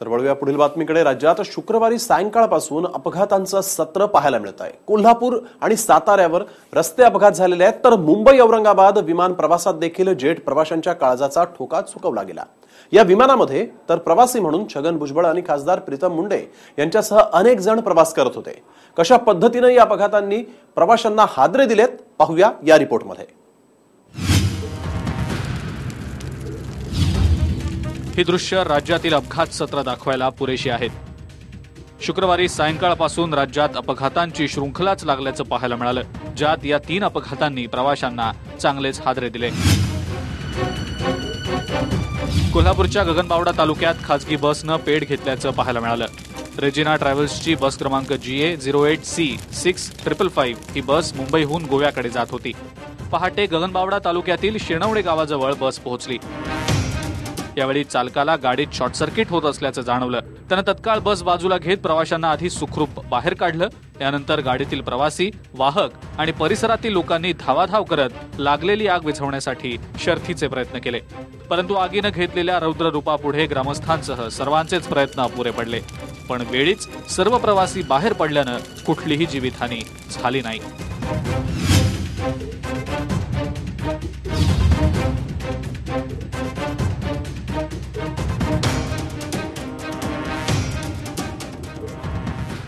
तर वळूया पुढील बातमीकडे. राज्यात शुक्रवारी सायंकाळपासून अपघातांचं सत्र पाहायला मिळत आहे. कोल्हापूर आणि साताऱ्यावर रस्ते अपघात झालेले आहेत. तर मुंबई औरंगाबाद विमान प्रवासात देखील जेट प्रवाशांच्या काळजाचा ठोका चुकवला गेला. या विमानामध्ये तर प्रवासी म्हणून छगन भुजबळ आणि खासदार प्रीतम मुंडे यांच्यासह अनेक जण प्रवास करत होते. कशा पद्धतीनं या अपघातांनी प्रवाशांना हादरे दिलेत? पाहूया या रिपोर्टमध्ये. ही दृश्य राज्यातील अपघात सत्र दाखवायला पुरेशी आहेत शुक्रवारी सायंकाळपासून राज्यात अपघातांची शृंखलाच लागल्याचं पाहायला मिळालं ज्यात या तीन अपघातांनी प्रवाशांना चांगलेच हादरे दिले. कोल्हापूरच्या गगनबावडा तालुक्यात खासगी बसनं पेट घेतल्याचं पाहायला मिळालं. रेजिना ट्रॅव्हल्सची बस क्रमांक G A zero eight C six triple five he bus मुंबईहून गोव्याकडे जात होती. पहाटे गगनबावडा तालुक्यातील शेणवडे गावाजवळ बस पोहोचली. यावेळी चालकाला गाडीत शॉर्ट सर्किट होत असल्याचं जाणवलं. त्यानं तत्काळ बस बाजूला घेत प्रवाशांना आधी सुखरूप बाहेर काढलं. त्यानंतर गाडीतील प्रवासी वाहक आणि परिसरातील लोकांनी धावाधाव करत लागलेली आग विझवण्यासाठी शर्थीचे प्रयत्न केले. परंतु आगीनं घेतलेल्या रौद्र रूपापुढे ग्रामस्थांसह सर्वांचेच प्रयत्न अपुरे पडले. पण वेळीच सर्व प्रवासी बाहेर पडल्यानं कुठलीही जीवितहानी झाली नाही.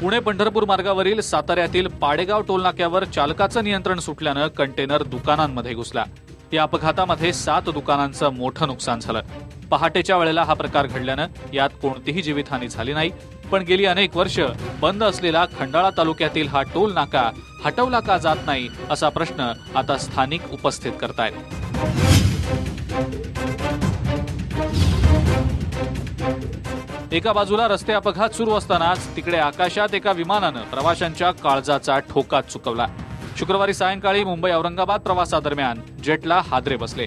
पुणे पंढरपूर मार्गावरील साताऱ्यातील पाडेगाव टोलनाक्यावर चालकाचं नियंत्रण सुटल्यानं कंटेनर दुकानांमध्ये घुसला. या अपघातामध्ये सात दुकानांचं मोठं नुकसान झालं. पहाटेच्या वेळेला हा प्रकार घडल्यानं यात कोणतीही जीवितहानी झाली नाही पण गेली अनेक वर्ष बंद असलेला खंडाळा तालुक्यातील हा टोल नाका हटवला का जात नाही असा प्रश्न आता स्थानिक उपस्थित करतायत. एका बाजूला रस्ते अपघात सुरू असतानाच तिकडे आकाशात एका विमानानं प्रवाशांच्या काळजाचा ठोका चुकवला. शुक्रवारी सायंकाळी मुंबई औरंगाबाद प्रवासादरम्यान जेटला हादरे बसले.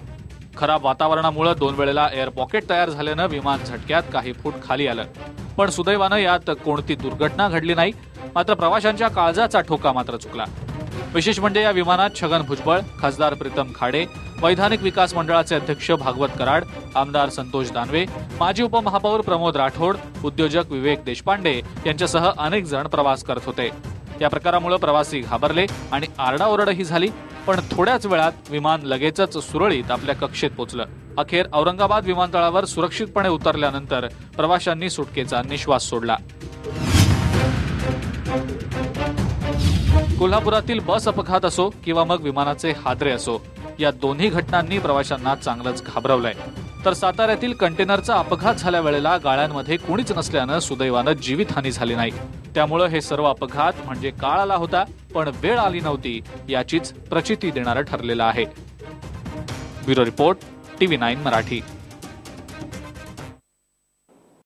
खराब वातावरणामुळे दोन वेळेला एअर पॉकेट तयार झाल्यानं विमान झटक्यात काही फूट खाली आलं. पण सुदैवानं यात कोणती दुर्घटना घडली नाही मात्र प्रवाशांच्या काळजाचा ठोका मात्र चुकला. विशेष म्हणजे या विमानात छगन भुजबळ खासदार प्रीतम खाडे वैधानिक विकास मंडळाचे अध्यक्ष भागवत कराड आमदार संतोष दानवे माजी उपमहापौर प्रमोद राठोड उद्योजक विवेक देशपांडे यांच्यासह अनेक जण प्रवास करत होते. या प्रकारामुळे प्रवासी घाबरले आणि आरडाओरडही झाली पण थोड्याच वेळात विमान लगेचच सुरळीत आपल्या कक्षेत पोचलं. अखेर औरंगाबाद विमानतळावर सुरक्षितपणे उतरल्यानंतर प्रवाशांनी सुटकेचा निश्वास सोडला. कोल्हापुरातील बस अपघात असो किंवा मग विमानाचे हादरे असो या दोन्ही घटनांनी प्रवाशांना चांगलंच घाबरवलंय. तर साताऱ्यातील कंटेनरचा अपघात झाल्या वेळेला गाळ्यांमध्ये कुणीच नसल्यानं सुदैवानं जीवितहानी झाली नाही. त्यामुळं हे सर्व अपघात म्हणजे काळ आला होता पण वेळ आली नव्हती याचीच प्रचिती देणारं ठरलेलं आहे. Bureau report TV nine Marathi.